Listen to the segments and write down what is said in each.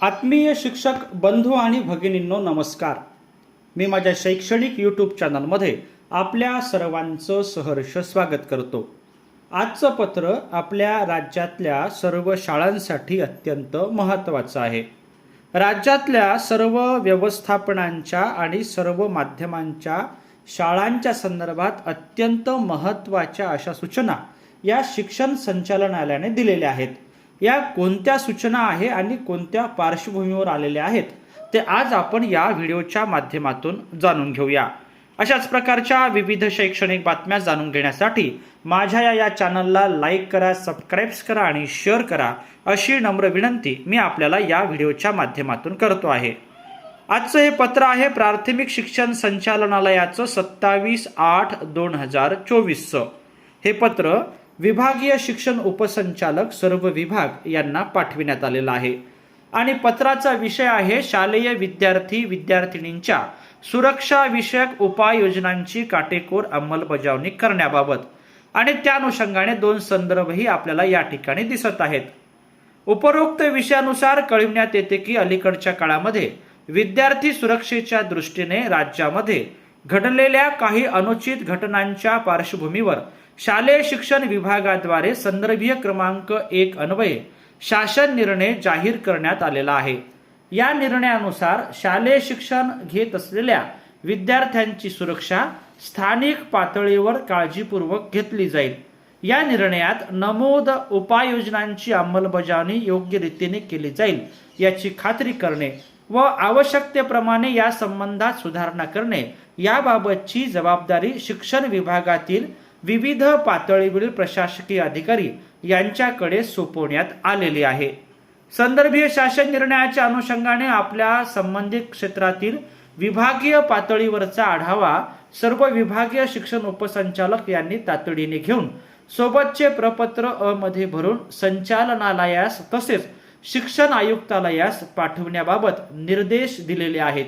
आत्मीय शिक्षक बंधू आणि भगिनींनो नमस्कार. मी माझ्या शैक्षणिक यूट्यूब चॅनलमध्ये आपल्या सर्वांचं सहर्ष स्वागत करतो. आजचं पत्र आपल्या राज्यातल्या सर्व शाळांसाठी अत्यंत महत्त्वाचं आहे. राज्यातल्या सर्व व्यवस्थापनांच्या आणि सर्व माध्यमांच्या शाळांच्या संदर्भात अत्यंत महत्त्वाच्या अशा सूचना या शिक्षण संचालनालयाने दिलेल्या आहेत. या कोणत्या सूचना आहे आणि कोणत्या पार्श्वभूमीवर आलेल्या आहेत ते आज आपण या व्हिडिओच्या माध्यमातून जाणून घेऊया. अशाच प्रकारच्या विविध शैक्षणिक बातम्या जाणून घेण्यासाठी माझ्या या या चॅनलला लाईक करा सबस्क्राईब्स करा आणि शेअर करा अशी नम्र विनंती मी आपल्याला या व्हिडिओच्या माध्यमातून करतो आहे. आजचं हे पत्र आहे प्राथमिक शिक्षण संचालनालयाचं सत्तावीस आठ दोन हजार चोवीसचं. हे पत्र विभागीय शिक्षण उपसंचालक सर्व विभाग यांना पाठविण्यात आलेला आहे. आणि पत्राचा विषय आहे शालेय विद्यार्थी विद्यार्थिनींच्या सुरक्षा विषयक उपाययोजनांची काटेकोर अंमलबजावणी करण्याबाबत. आणि त्या अनुषंगाने दोन संदर्भही आपल्याला या ठिकाणी दिसत आहेत. उपरोक्त विषयानुसार कळविण्यात येते की अलीकडच्या काळामध्ये विद्यार्थी सुरक्षेच्या दृष्टीने राज्यामध्ये घडलेल्या काही अनुचित घटनांच्या पार्श्वभूमीवर शालेय शिक्षण विभागाद्वारे संदर्भीय क्रमांक एक अन्वये शासन निर्णय जाहीर करण्यात आलेला आहे. या निर्णयानुसार शालेय शिक्षण घेत असलेल्या विद्यार्थ्यांची सुरक्षा स्थानिक पातळीवर काळजीपूर्वक घेतली जाईल. या निर्णयात नमूद उपाययोजनांची अंमलबजावणी योग्य रीतीने केली जाईल याची खात्री करणे व आवश्यकतेप्रमाणे या संबंधात सुधारणा करणे. याबाबतची जबाबदारी शिक्षण विभागातील विविध पातळीवरील प्रशासकीय अधिकारी यांच्याकडे सोपवण्यात आलेली आहे. संदर्भीय शासन निर्णयाच्या अनुषंगाने आपल्या संबंधित क्षेत्रातील विभागीय पातळीवरचा आढावा सर्व विभागीय शिक्षण उपसंचालक यांनी तातडीने घेऊन सोबतचे प्रपत्र अ मध्ये भरून संचालनालयास तसेच शिक्षण आयुक्तालयास पाठवण्याबाबत निर्देश दिलेले आहेत.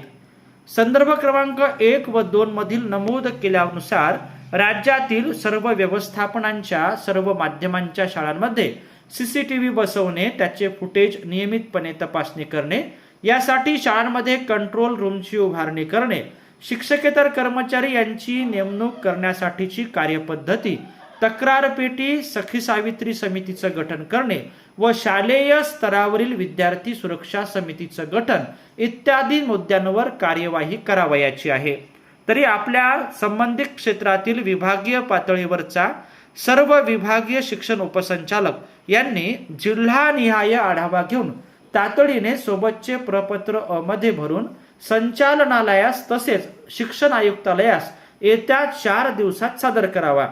संदर्भ क्रमांक एक व दोन मधील नमूद केल्यानुसार राज्यातील सर्व व्यवस्थापनांच्या सर्व माध्यमांच्या शाळांमध्ये सीसीटीव्ही बसवणे त्याचे फुटेज नियमितपणे तपासणी करणे यासाठी शाळांमध्ये कंट्रोल रूमची उभारणी करणे शिक्षकेतर कर्मचारी यांची नेमणूक करण्यासाठीची कार्यपद्धती तक्रार पेटी सखी सावित्री समितीचं गठन करणे व शालेय स्तरावरील विद्यार्थी सुरक्षा समितीचं गठन इत्यादी मुद्द्यांवर कार्यवाही करावयाची आहे. तरी आपल्या संबंधित क्षेत्रातील विभागीय पातळीवरचा सर्व विभागीय शिक्षण उपसंचालक यांनी जिल्हानिहाय आढावा घेऊन तातडीने सोबतचे प्रपत्र अमध्ये मध्ये भरून संचालनालयास तसेच शिक्षण आयुक्तालयास येत्या चार दिवसात सादर करावा.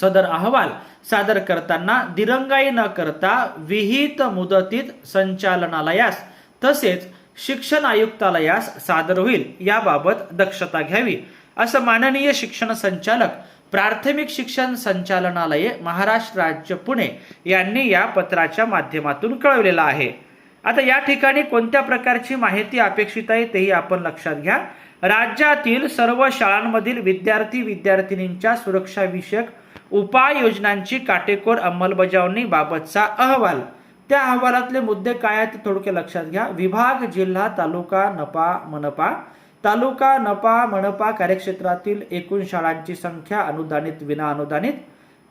सदर अहवाल सादर करताना दिरंगाई न करता विहित मुदतीत संचालनालयास तसेच शिक्षण आयुक्तालयास सादर होईल याबाबत दक्षता घ्यावी. असं माननीय शिक्षण संचालक प्राथमिक शिक्षण संचालनालय महाराष्ट्र राज्य पुणे यांनी या पत्राच्या माध्यमातून कळवलेलं आहे. आता या ठिकाणी कोणत्या प्रकारची माहिती अपेक्षित आहे तेही आपण लक्षात घ्या. राज्यातील सर्व शाळांमधील विद्यार्थी विद्यार्थिनींच्या सुरक्षाविषयक उपाययोजनांची काटेकोर अंमलबजावणीबाबतचा अहवाल. त्या अहवालातले मुद्दे काय आहेत ते थोडके लक्षात घ्या. विभाग जिल्हा तालुका नपा मनपा. तालुका नपा मनपा कार्यक्षेत्रातील एकूण शाळांची संख्या अनुदानित विना अनुदानित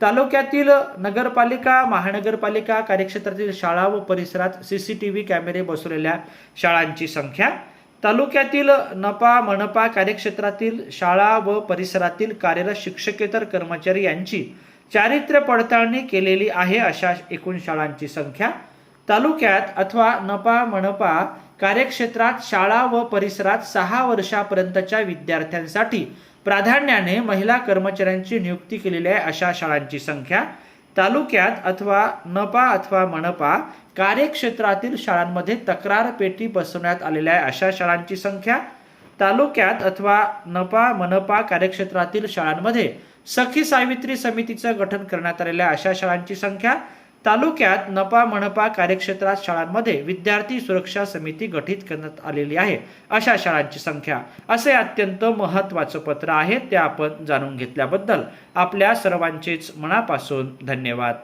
तालुक्यातील नगरपालिका महानगरपालिका कार्यक्षेत्रातील शाळा व परिसरात सीसीटीव्ही कॅमेरे बसवलेल्या शाळांची संख्या. तालुक्यातील नपा मनपा कार्यक्षेत्रातील शाळा व परिसरातील कार्यरत शिक्षकेतर कर्मचारी यांची चारित्र्य पडताळणी केलेली आहे अशा एकूण शाळांची संख्या. तालुक्यात अथवा नपा मनपा कार्यक्षेत्रात शाळा व परिसरात सहा वर्षापर्यंतच्या विद्यार्थ्यांसाठी प्राधान्याने महिला कर्मचाऱ्यांची नियुक्ती केलेली आहे अशा शाळांची संख्या. तालुक्यात अथवा नपा अथवा मनपा कार्यक्षेत्रातील शाळांमध्ये तक्रार पेटी बसवण्यात आलेल्या आहे. अशा शाळांची संख्या तालुक्यात अथवा नपा मनपा कार्यक्षेत्रातील शाळांमध्ये सखी सावित्री समितीचं गठन करण्यात आलेल्या अशा शाळांची संख्या तालुक्यात नपा मनपा कार्यक्षेत्रात शाळांमध्ये विद्यार्थी सुरक्षा समिती गठीत करण्यात आलेली आहे. अशा शाळांची संख्या असे अत्यंत महत्त्वाचं पत्र आहे ते आपण जाणून घेतल्याबद्दल आपल्या सर्वांचेच मनापासून धन्यवाद.